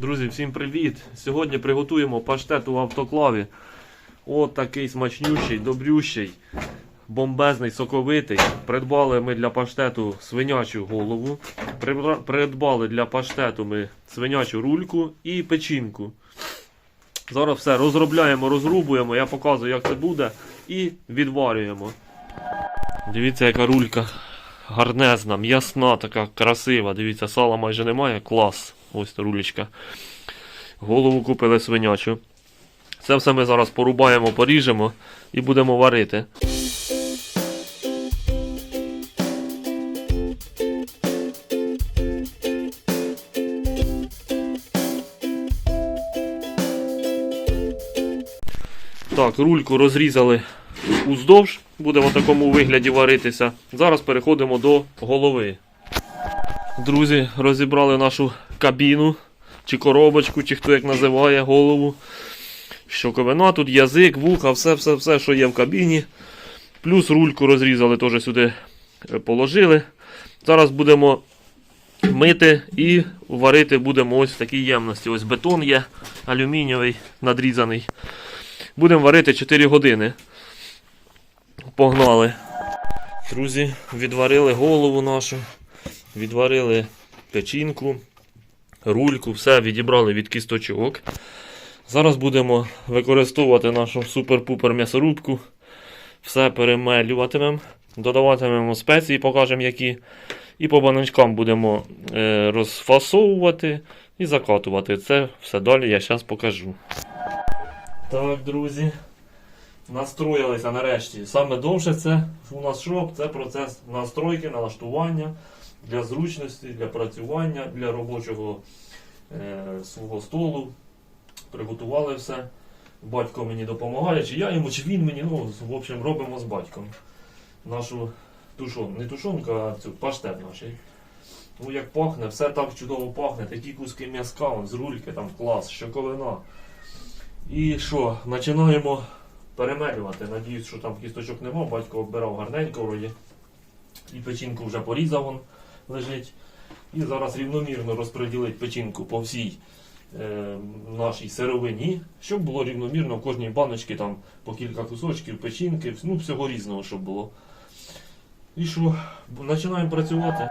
Друзі, всім привіт! Сьогодні приготуємо паштет у автоклаві. От такий смачнющий, добрющий, бомбезний, соковитий. Придбали ми для паштету свинячу голову. Придбали для паштету ми свинячу рульку і печінку. Зараз все розробляємо, розрубуємо, я показую, як це буде, і відварюємо. Дивіться, яка рулька гарнезна, м'ясна, така красива. Дивіться, сала майже немає. Клас. Ось та рулечка. Голову купили свинячу. Це все ми зараз порубаємо, поріжемо і будемо варити. Так, рульку розрізали уздовж, буде в такому вигляді варитися. Зараз переходимо до голови. Друзі, розібрали нашу кабіну, чи коробочку, чи хто як називає голову. Щоковина, тут язик, вуха, все, все, все, що є в кабіні. Плюс рульку розрізали, теж сюди е, положили. Зараз будемо мити і варити будемо ось в такій ємності. Ось бетон є, алюмінієвий, надрізаний. Будемо варити 4 години. Погнали. Друзі, відварили голову нашу, відварили печінку, рульку, все відібрали від кісточок. Зараз будемо використовувати нашу супер-пупер м'ясорубку. Все перемелюватимемо, додаватимемо спеції, покажемо які. І по баночкам будемо е, розфасовувати і закатувати. Це все далі я зараз покажу. Так, друзі. Настроїлися нарешті. Саме довше це у нас що? Це процес настройки, налаштування для зручності, для працювання, для робочого е, свого столу. Приготували все. Батько мені допомагає, чи я йому, чи він мені. Ну, в общем, робимо з батьком. Нашу тушонку, не тушонку, а цю паштет наш. Ну, як пахне, все так чудово пахне. Такі куски м'язка, з рульки, там клас, щоковина. І що, починаємо перемелювати. Надіюсь, що там кісточок нема. Батько обирав гарненько вроді. І печінку вже порізав он лежить. І зараз рівномірно розподілити печінку по всій е, нашій сировині, щоб було рівномірно в кожній баночці там по кілька кусочків печінки, ну всього різного, щоб було. І що, починаємо працювати.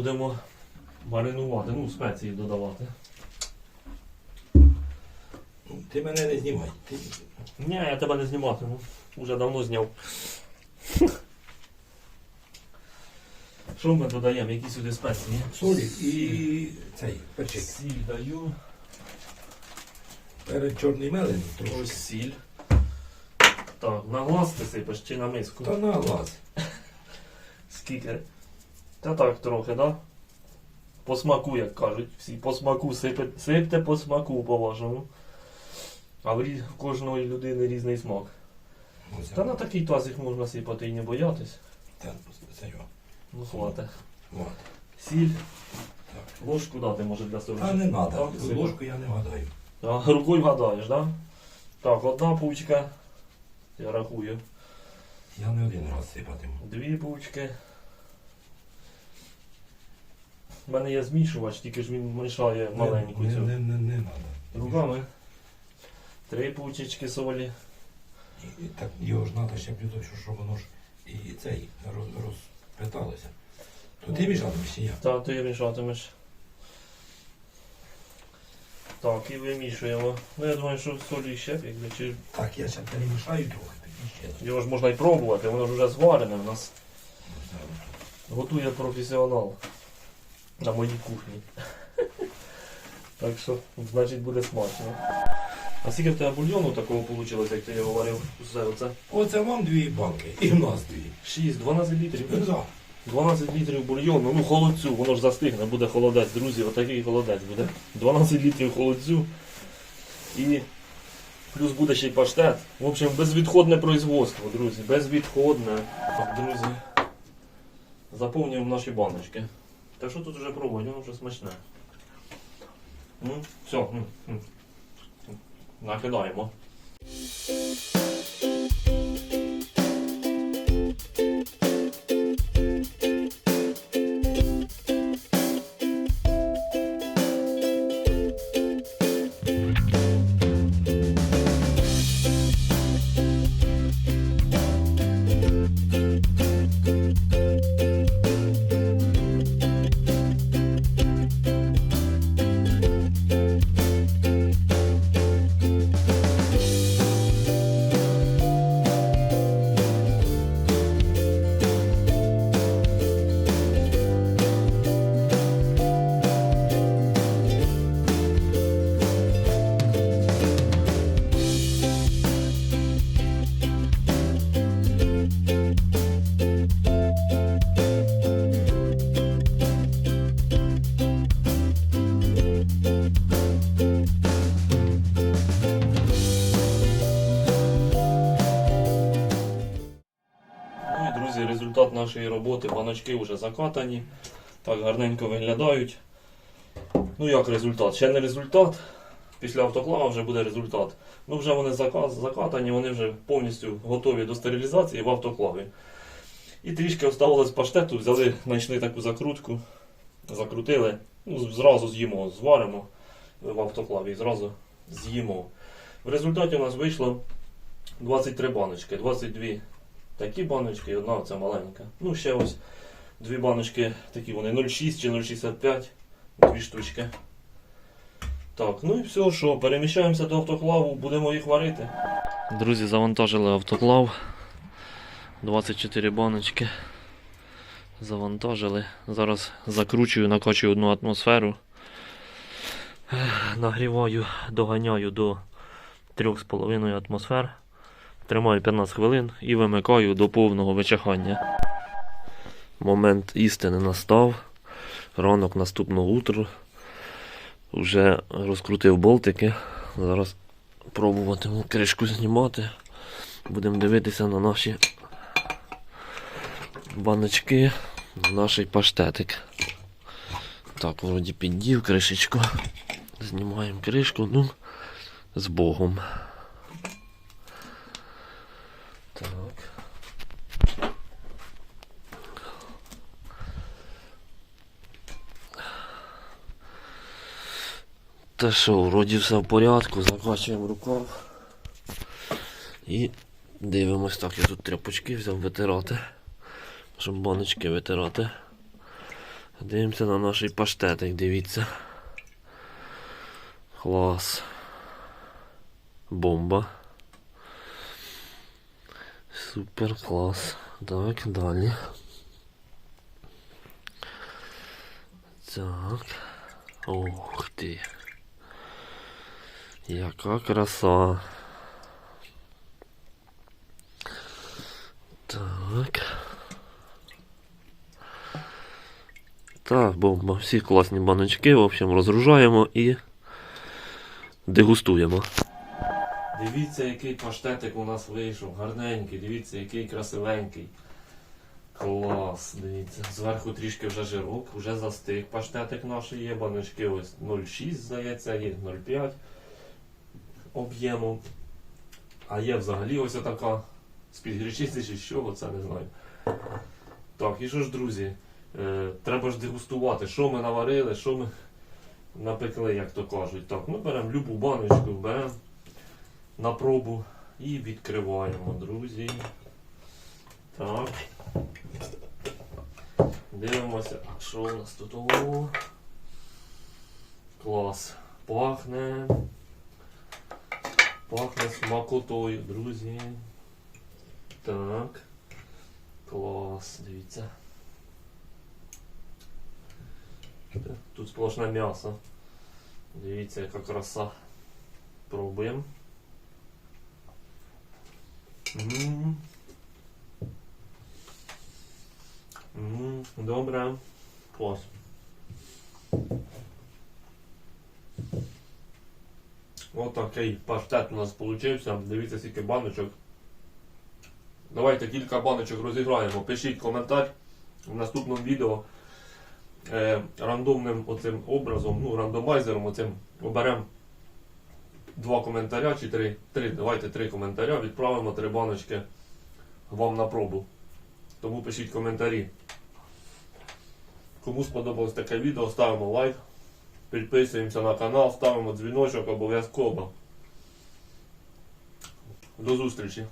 Будемо маринувати, ну, спеції додавати. Ти мене не знімай. Ти... Ні, я тебе не зніматиму. Уже давно зняв. Що ми додаємо? Які сюди спеції? Солі і цей перчик. Сіль даю. Перед чорний мелень Ось сіль. Так, на глаз ти сипеш чи на миску? Та на глаз. Скільки? Та так трохи, да? По смаку, як кажуть. Всі по смаку сипе, сипте по смаку, по-вашому. А в різ- кожної людини різний смак. Та на такий тазик можна сипати і не боятись. Та, це його. Ну, хватить. Вот. Сіль. Так. Ложку дати може для сорочки. Та не треба. Ложку я не гадаю. А, рукою гадаєш, так? Да? Так, одна пучка. Я рахую. Я не один раз сипатиму. Дві пучки. У мене є змішувач, тільки ж він мішає маленьку Не, цю. не, не, не. Руками. Три пучечки солі. І, і так його ж треба ще що, щоб воно ж і цей роз, розпиталося. То ти мішатимеш чи я? Та ти мішатимеш. Так, і вимішуємо. Ну я думаю, що солі ще піде, чи Так, я ще перемішаю трохи, тоді ще. його ж можна і пробувати, воно ж вже зварене у нас. Готує професіонал на моїй кухні. Так що, значить, буде смачно. А скільки в тебе бульйону такого вийшло, як ти говорив? Усе оце? Оце вам дві банки, і в нас дві. 6-12 літрів. Ну, да. 12 літрів бульйону, ну холодцю, воно ж застигне, буде холодець, друзі, отакий холодець буде. 12 літрів холодцю. І плюс буде ще й паштет. В общем, безвідходне производство, друзі, безвідходне. Так, друзі. Заповнюємо наші баночки. Та що тут вже пробувати, воно вже смачне. Ну, все, м, м. накидаємо. Результат нашої роботи. Баночки вже закатані. Так гарненько виглядають. Ну як результат? Ще не результат. Після автоклава вже буде результат. Ну вже вони закатані, вони вже повністю готові до стерилізації в автоклаві. І трішки оставалось паштету, взяли, знайшли таку закрутку, закрутили, ну, зразу з'їмо, зваримо в автоклаві і зразу з'їмо. В результаті у нас вийшло 23 баночки, 22 такі баночки і одна оця маленька. Ну, ще ось дві баночки, такі вони 0,6 чи 0,65, дві штучки. Так, ну і все, що переміщаємося до автоклаву, будемо їх варити. Друзі, завантажили автоклав. 24 баночки. Завантажили. Зараз закручую, накачую одну атмосферу. Нагріваю, доганяю до 3,5 атмосфер. Тримаю 15 хвилин і вимикаю до повного вичахання. Момент істини настав. Ранок наступного утру. Вже розкрутив болтики. Зараз пробуватиму кришку знімати. Будемо дивитися на наші баночки, на наш паштетик. Так, вроді піддів кришечку. Знімаємо кришку, ну, з Богом. Так. Та що, вроді все в порядку, закачуємо рукав. І дивимось так, я тут тряпочки взяв витирати. Щоб баночки витирати. Дивимося на наш паштетик, дивіться. Клас. Бомба. Супер клас. Так, далі. Так. Ух ти. Яка краса. Так. Так, бомба. Всі класні баночки. В общем, розгружаємо і дегустуємо. Дивіться, який паштетик у нас вийшов. Гарненький, дивіться, який красивенький. Клас, дивіться. Зверху трішки вже жирок, вже застиг паштетик наш є, баночки ось 0,6, здається, є 0,5 об'єму. А є взагалі ось така з-під гречиці чи з чого, це не знаю. Так, і що ж, друзі, е, треба ж дегустувати, що ми наварили, що ми напекли, як то кажуть. Так, ми беремо любу баночку, беремо на пробу і відкриваємо, друзі. Так. Дивимося, що у нас тут. О, клас. Пахне. Пахне смакотою, друзі. Так. Клас, дивіться. Тут сплошне м'ясо. Дивіться, яка краса. Пробуємо. М. М, Добре. Клас. Такий паштет у нас вийшов. Дивіться, скільки баночок. Давайте кілька баночок розіграємо. Пишіть коментар в наступному відео. Е, рандомним оцим образом, ну, рандомайзером оцим оберемо два коментаря чи три. Три, давайте три коментаря, відправимо три баночки вам на пробу. Тому пишіть коментарі. Кому сподобалось таке відео, ставимо лайк, підписуємося на канал, ставимо дзвіночок обов'язково. До зустрічі!